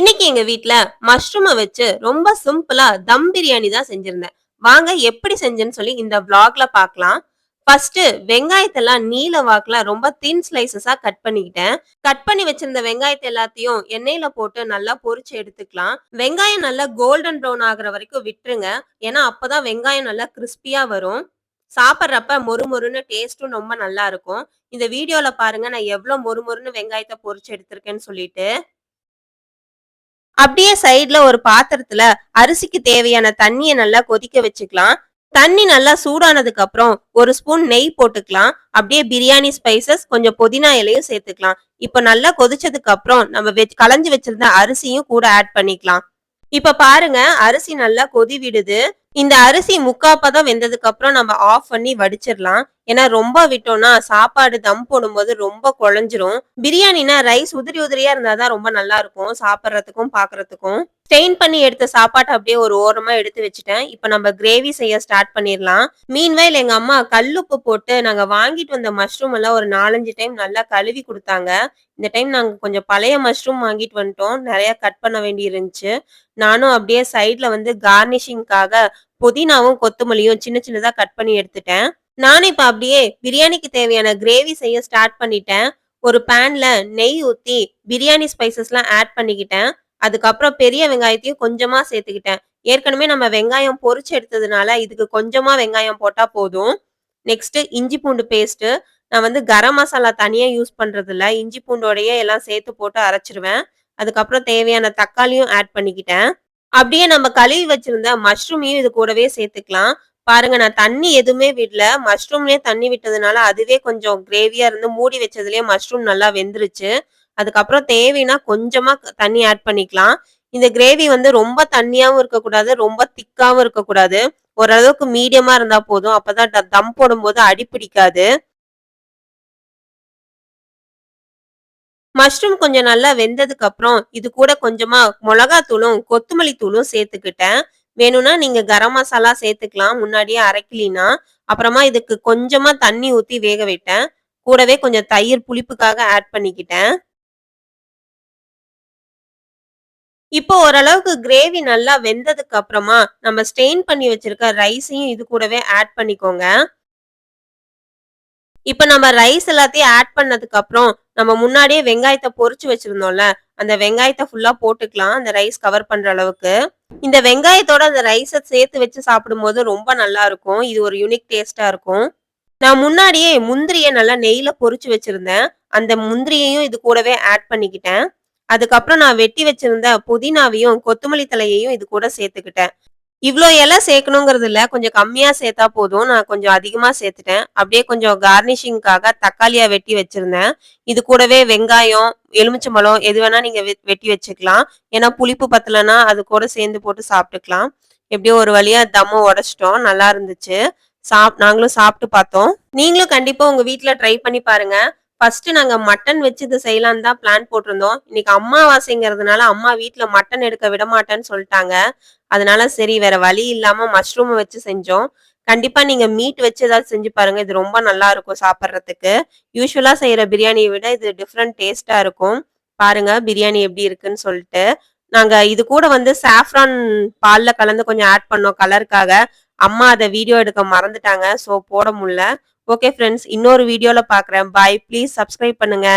இன்னைக்கு எங்க வீட்டுல மஷ்ரூமை வச்சு ரொம்ப சிம்பிளா தம் பிரியாணி தான் செஞ்சிருந்தேன். வாங்க எப்படி செஞ்சேன்னு சொல்லி இந்த விளாக்ல பார்க்கலாம் ஃபர்ஸ்ட் வெங்காயத்தெல்லாம் நீல வாக்குல ரொம்ப தின் ஸ்லைசஸா கட் பண்ணிக்கிட்டேன். கட் பண்ணி வச்சிருந்த வெங்காயத்தை எல்லாத்தையும் எண்ணெயில போட்டு நல்லா பொரிச்சு எடுத்துக்கலாம். வெங்காயம் நல்லா கோல்டன் ப்ரௌன் ஆகுற வரைக்கும் விட்டுருங்க. ஏன்னா அப்பதான் வெங்காயம் நல்லா கிறிஸ்பியா வரும். சாப்பிட்றப்ப மொறு மொறுன்னு டேஸ்ட்டும் ரொம்ப நல்லா இருக்கும். இந்த வீடியோல பாருங்க நான் எவ்வளவு மொறு மொறுன்னு வெங்காயத்தை பொரிச்சு எடுத்திருக்கேன்னு சொல்லிட்டு. அப்படியே சைடுல ஒரு பாத்திரத்துல அரிசிக்கு தேவையான தண்ணியை நல்லா கொதிக்க வச்சுக்கலாம். தண்ணி நல்லா சூடானதுக்கு அப்புறம் ஒரு ஸ்பூன் நெய் போட்டுக்கலாம். அப்படியே பிரியாணி ஸ்பைசஸ் கொஞ்சம் புதினா இலையும் சேர்த்துக்கலாம். இப்போ நல்லா கொதிச்சதுக்கு அப்புறம் நம்ம வெ களைஞ்சு வச்சிருந்த அரிசியும் கூட ஆட் பண்ணிக்கலாம். இப்ப பாருங்க அரிசி நல்லா கொதி விடுது. இந்த அரிசி முக்காப்பதம் வெந்ததுக்கு அப்புறம் நம்ம ஆஃப் பண்ணி வடிச்சிடலாம். ஏன்னா ரொம்ப விட்டோம்னா சாப்பாடு தம் போடும்போது ரொம்ப குழஞ்சிரும். பிரியாணினா ரைஸ் உதிரி உதிரியா இருந்தாதான் ரொம்ப நல்லா இருக்கும். சாப்பிட்றதுக்கும் பாக்குறதுக்கும். ஸ்டெயின் பண்ணி எடுத்த சாப்பாட்டை அப்படியே ஒரு ஓரமா எடுத்து வச்சுட்டேன். இப்ப நம்ம கிரேவி செய்ய ஸ்டார்ட் பண்ணிடலாம். மீன்வயல் எங்க அம்மா கல்லுப்பு போட்டு நாங்க வாங்கிட்டு வந்த மஷ்ரூம் எல்லாம் ஒரு நாலஞ்சு டைம் நல்லா கழுவி கொடுத்தாங்க. இந்த டைம் நாங்க கொஞ்சம் பழைய மஷ்ரூம் வாங்கிட்டு வந்துட்டோம். நிறைய கட் பண்ண வேண்டி இருந்துச்சு. நானும் அப்படியே சைட்ல வந்து கார்னிஷிங்காக புதினாவும் கொத்தமல்லியும் சின்ன சின்னதா கட் பண்ணி எடுத்துட்டேன். நான் இப்ப அப்படியே பிரியாணிக்கு தேவையான கிரேவி செய்ய ஸ்டார்ட் பண்ணிட்டேன். ஒரு பேன்ல நெய் ஊத்தி பிரியாணி ஸ்பைசஸ்லாம் ஆட் பண்ணிக்கிட்டேன். அதுக்கப்புறம் பெரிய வெங்காயத்தையும் கொஞ்சமா சேர்த்துக்கிட்டேன். ஏற்கனவே நம்ம வெங்காயம் பொரிச்சு எடுத்ததுனால இதுக்கு கொஞ்சமா வெங்காயம் போட்டா போதும். நெக்ஸ்ட் இஞ்சி பூண்டு பேஸ்ட் நான் வந்து கரம் மசாலா தனியா யூஸ் பண்றது இல்ல இஞ்சி பூண்டோடையே எல்லாம் சேர்த்து போட்டு அரைச்சிருவேன். அதுக்கப்புறம் தேவையான தக்காளியும் ஆட் பண்ணிக்கிட்டேன். அப்படியே நம்ம கழுவி வச்சிருந்த மஷ்ரூமையும் இது கூடவே சேர்த்துக்கலாம். பாருங்க நான் தண்ணி எதுவுமே விடல. மஷ்ரூம்லயே தண்ணி விட்டதுனால அதுவே கொஞ்சம் கிரேவியா இருந்து மூடி வச்சதுலயே மஷ்ரூம் நல்லா வெந்துருச்சு. அதுக்கப்புறம் தேவைன்னா கொஞ்சமா தண்ணி ஆட் பண்ணிக்கலாம். இந்த கிரேவி வந்து ரொம்ப தண்ணியாவும் இருக்கக்கூடாது ரொம்ப திக்காவும் இருக்கக்கூடாது. ஓரளவுக்கு மீடியமா இருந்தா போதும். அப்பதான் ட- தம் போடும்போது அடி பிடிக்காது. மஷ்ரூம் கொஞ்சம் நல்லா வெந்ததுக்கு அப்புறம் இது கூட கொஞ்சமா மிளகாத்தூளும் கொத்தமல்லி தூளும் சேர்த்துக்கிட்டேன். வேணும்னா நீங்க கரம் மசாலா சேர்த்துக்கலாம். முன்னாடியே அரைக்கலினா அப்புறமா இதுக்கு கொஞ்சமா தண்ணி ஊத்தி வேக விட்டேன் கூடவே கொஞ்சம் தயிர் புளிப்புக்காக ஆட் பண்ணிக்கிட்டேன். இப்போ ஓரளவுக்கு கிரேவி நல்லா வெந்ததுக்கு அப்புறமா நம்ம ஸ்டெயின் பண்ணி வச்சிருக்க ரைஸையும் இது கூடவே ஆட் பண்ணிக்கோங்க. இப்ப நம்ம ரைஸ் எல்லாத்தையும் ஆட் பண்ணதுக்கு அப்புறம் நம்ம முன்னாடியே வெங்காயத்தை பொறிச்சு வச்சிருந்தோம்ல அந்த வெங்காயத்தை ஃபுல்லா போட்டுக்கலாம். அந்த ரைஸ் கவர் பண்ற அளவுக்கு. இந்த வெங்காயத்தோட அந்த ரைஸை சேர்த்து வச்சு சாப்பிடும்போது ரொம்ப நல்லா இருக்கும். இது ஒரு யூனிக் டேஸ்டா இருக்கும். நான் முன்னாடியே முந்திரியை நல்லா நெய்ல பொரிச்சு வச்சிருந்தேன். அந்த முந்திரியையும் இது கூடவே ஆட் பண்ணிக்கிட்டேன். அதுக்கப்புறம் நான் வெட்டி வச்சிருந்த புதினாவையும் கொத்தமல்லி தலையையும் இது கூட சேர்த்துக்கிட்டேன். இவ்வளோ இலை சேர்க்கணுங்கிறது இல்லை கொஞ்சம் கம்மியாக சேர்த்தா போதும். நான் கொஞ்சம் அதிகமாக சேர்த்துட்டேன். அப்படியே கொஞ்சம் கார்னிஷிங்காக தக்காளியாக வெட்டி வச்சிருந்தேன். இது கூடவே வெங்காயம் எலுமிச்சம்பழம் எது வேணால் நீங்கள் வெ- வெட்டி வச்சுக்கலாம். ஏன்னா புளிப்பு பத்தலைன்னா அது கூட சேர்ந்து போட்டு சாப்பிட்டுக்கலாம். எப்படியோ ஒரு வழியா தம்மம் உடச்சிட்டோம். நல்லா இருந்துச்சு. சாப் நாங்களும் சாப்பிட்டு பார்த்தோம். நீங்களும் கண்டிப்பாக உங்கள் வீட்டில் ட்ரை பண்ணி பாருங்க. ஃபர்ஸ்ட் நாங்க மட்டன் வச்சு இது செய்யலாம்னு தான் பிளான் போட்டிருந்தோம். இன்னைக்கு அம்மாவாசைங்கிறதுனால அம்மா வீட்டில் மட்டன் எடுக்க விட மாட்டேன்னு சொல்லிட்டாங்க. அதனால சரி வேற வழி இல்லாம மஷ்ரூம் வச்சு செஞ்சோம். கண்டிப்பா நீங்க மீட் வச்சு ஏதாவது செஞ்சு பாருங்க. இது ரொம்ப நல்லா இருக்கும் சாப்பிட்றதுக்கு. யூஸ்வலா செய்யற பிரியாணியை விட இது டிஃப்ரெண்ட் டேஸ்டா இருக்கும். பாருங்க பிரியாணி எப்படி இருக்குன்னு சொல்லிட்டு. நாங்க இது கூட வந்து சாஃப்ரான் பால்ல கலந்து கொஞ்சம் ஆட் பண்ணோம் கலருக்காக அம்மா அதை வீடியோ எடுக்க மறந்துட்டாங்க ஸோ போட முடியல. ஓகே ஃப்ரெண்ட்ஸ் இன்னொரு வீடியோல பார்க்குறேன் பாய் ப்ளீஸ் சப்ஸ்கிரைப் பண்ணுங்க.